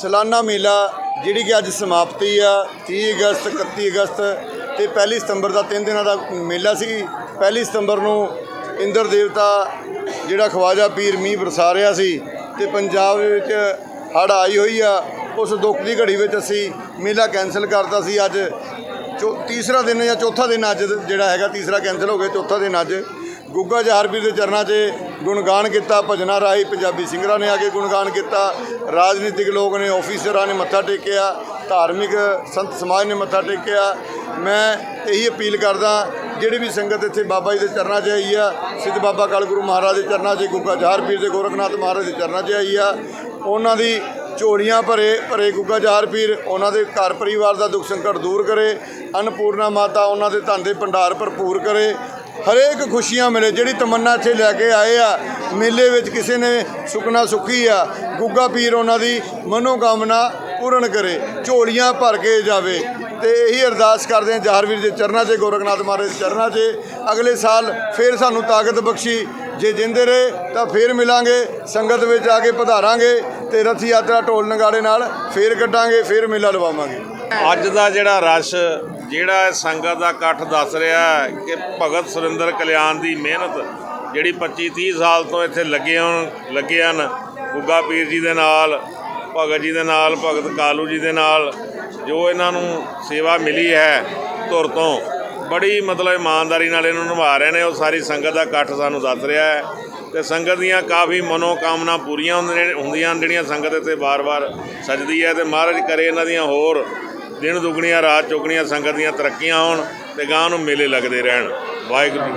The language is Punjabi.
ਸਾਲਾਨਾ ਮੇਲਾ, ਜਿਹੜੀ ਕਿ ਅੱਜ ਸਮਾਪਤੀ ਆ 30 ਅਗਸਤ 31 ਅਗਸਤ ਤੇ 1 ਸਤੰਬਰ ਦਾ ਤਿੰਨ ਦਿਨਾਂ ਦਾ ਮੇਲਾ ਸੀ। 1 ਸਤੰਬਰ ਨੂੰ ਇੰਦਰ ਦੇਵਤਾ, ਜਿਹੜਾ ਖਵਾਜਾ ਪੀਰ ਮੀਂਹ ਬਰਸਾ ਰਿਹਾ ਸੀ ਤੇ ਪੰਜਾਬ ਦੇ ਵਿੱਚ ਹੜ੍ਹ ਆਈ ਹੋਈ ਆ, ਉਸ ਦੁੱਖ ਦੀ ਘੜੀ ਵਿੱਚ ਅਸੀਂ ਮੇਲਾ ਕੈਨਸਲ ਕਰਤਾ ਸੀ। ਅੱਜ ਚੋ, ਤੀਸਰਾ ਦਿਨ ਜਾਂ ਚੌਥਾ ਦਿਨ ਅੱਜ ਜਿਹੜਾ ਹੈਗਾ, ਤੀਸਰਾ ਕੈਨਸਲ ਹੋ ਗਿਆ, ਚੌਥਾ ਦਿਨ ਅੱਜ। ਗੁੱਗਾ ਜਹਾਰਪੀਰ ਦੇ ਚਰਨਾਂ 'ਚ ਗੁਣਗਾਨ ਕੀਤਾ, ਭਜਨਾਂ ਰਾਹੀਂ ਪੰਜਾਬੀ ਸਿੰਗਰਾਂ ਨੇ ਆ ਕੇ ਗੁਣਗਾਨ ਕੀਤਾ, ਰਾਜਨੀਤਿਕ ਲੋਕ ਨੇ ਆਫੀਸਰਾਂ ਨੇ ਮੱਥਾ ਟੇਕਿਆ, ਧਾਰਮਿਕ ਸੰਤ ਸਮਾਜ ਨੇ ਮੱਥਾ ਟੇਕਿਆ। ਮੈਂ ਇਹੀ ਅਪੀਲ ਕਰਦਾ, ਜਿਹੜੀ ਵੀ ਸੰਗਤ ਇੱਥੇ ਬਾਬਾ ਜੀ ਦੇ ਚਰਨਾਂ 'ਚ ਆਈ ਆ, ਸਿੱਧ ਬਾਬਾ ਕਾਲ ਗੁਰੂ ਮਹਾਰਾਜ ਦੇ ਚਰਨਾਂ 'ਚ ਗੁੱਗਾ ਜ਼ਹਾਰ ਪੀਰ ਦੇ ਗੋਰਖਨਾਥ ਮਹਾਰਾਜ ਦੇ ਚਰਨਾਂ 'ਚ ਆਈ ਆ, ਉਹਨਾਂ ਦੀ ਝੋਲੀਆਂ ਭਰੇ ਭਰੇ ਗੁੱਗਾ ਜਹਾਰ ਪੀਰ ਉਹਨਾਂ ਦੇ ਘਰ ਪਰਿਵਾਰ ਦਾ ਦੁੱਖ ਸੰਕਟ ਦੂਰ ਕਰੇ, ਅਨਪੂਰਨਾ ਮਾਤਾ ਉਹਨਾਂ ਦੇ ਧਨ ਦੇ ਭੰਡਾਰ ਭਰਪੂਰ ਕਰੇ ਹਰੇਕ ਖੁਸ਼ੀਆਂ ਮਿਲੇ, ਜਿਹੜੀ ਤਮੰਨਾ ਇੱਥੇ ਲੈ ਕੇ ਆਏ ਆ, ਮੇਲੇ ਵਿੱਚ ਕਿਸੇ ਨੇ ਸੁਖਨਾ ਸੁਖੀ ਆ, ਗੁੱਗਾ ਪੀਰ ਉਹਨਾਂ ਦੀ ਮਨੋਕਾਮਨਾ ਪੂਰਨ ਕਰੇ, ਝੋਲੀਆਂ ਭਰ ਕੇ ਜਾਵੇ। ਤੇ ਇਹੀ ਅਰਦਾਸ ਕਰਦੇ ਹਾਂ ਜਹਾਰਵੀਰ ਦੇ ਚਰਨਾਂ 'ਚ, ਗੋਰਖਨਾਥ ਮਹਾਰਾਜ ਦੇ ਚਰਨਾਂ 'ਚ। ਅਗਲੇ ਸਾਲ ਫੇਰ ਸਾਨੂੰ ਤਾਕਤ ਬਖਸ਼ੀ, ਜੇ ਜਿੰਦੇ ਰਹੇ ਤਾਂ ਫੇਰ ਮਿਲਾਂਗੇ, ਸੰਗਤ ਵਿੱਚ ਆ ਕੇ ਪਧਾਰਾਂਗੇ ਤੇ ਰਥ ਯਾਤਰਾ ਢੋਲ ਨਗਾੜੇ ਨਾਲ ਫੇਰ ਕੱਢਾਂਗੇ, ਫੇਰ ਮੇਲਾ ਲਵਾਵਾਂਗੇ। ਅੱਜ ਦਾ ਜਿਹੜਾ ਰਸ਼, ਜਿਹੜਾ ਸੰਗਤ ਦਾ ਇਕੱਠ ਦੱਸ ਰਿਹਾ ਕਿ ਭਗਤ ਸੁਰਿੰਦਰ ਕਲਿਆਣ ਦੀ ਮਿਹਨਤ ਜਿਹੜੀ 25 30 ਸਾਲ ਤੋਂ ਇੱਥੇ ਲੱਗੇ ਹੋਣ, ਲੱਗੇ ਹਨ, ਗੁੱਗਾ ਪੀਰ ਜੀ ਦੇ ਨਾਲ, ਭਗਤ ਜੀ ਦੇ ਨਾਲ, ਭਗਤ ਕਾਲੂ ਜੀ ਦੇ ਨਾਲ, ਜੋ ਇਹਨਾਂ ਨੂੰ ਸੇਵਾ ਮਿਲੀ ਹੈ ਧੁਰ ਤੋਂ, ਬੜੀ ਮਤਲਬ ਇਮਾਨਦਾਰੀ ਨਾਲ ਇਹਨੂੰ ਨਿਭਾ ਰਹੇ ਨੇ, ਉਹ ਸਾਰੀ ਸੰਗਤ ਦਾ ਇਕੱਠ ਸਾਨੂੰ ਦੱਸ ਰਿਹਾ ਹੈ। ਤੇ ਸੰਗਤ ਦੀਆਂ ਕਾਫੀ ਮਨੋਕਾਮਨਾ ਪੂਰੀਆਂ ਹੁੰਦੀਆਂ ਹਨ ਜਿਹੜੀਆਂ ਸੰਗਤ ਇੱਥੇ ਬਾਰ-ਬਾਰ ਸਜਦੀ ਹੈ ਤੇ ਮਹਾਰਾਜ ਕਰੇ ਇਹਨਾਂ ਦੀਆਂ ਹੋਰ ਦਿਨ ਦੁਗਣੀਆਂ, ਰਾਤ ਚੁਗਣੀਆਂ, ਸੰਗਤ ਦੀਆਂ ਤਰੱਕੀਆਂ ਹੋਣ ਤੇ ਗਾਂ ਨੂੰ ਮੇਲੇ ਲੱਗਦੇ ਰਹਿਣ। ਵਾਹਿਗੁਰੂ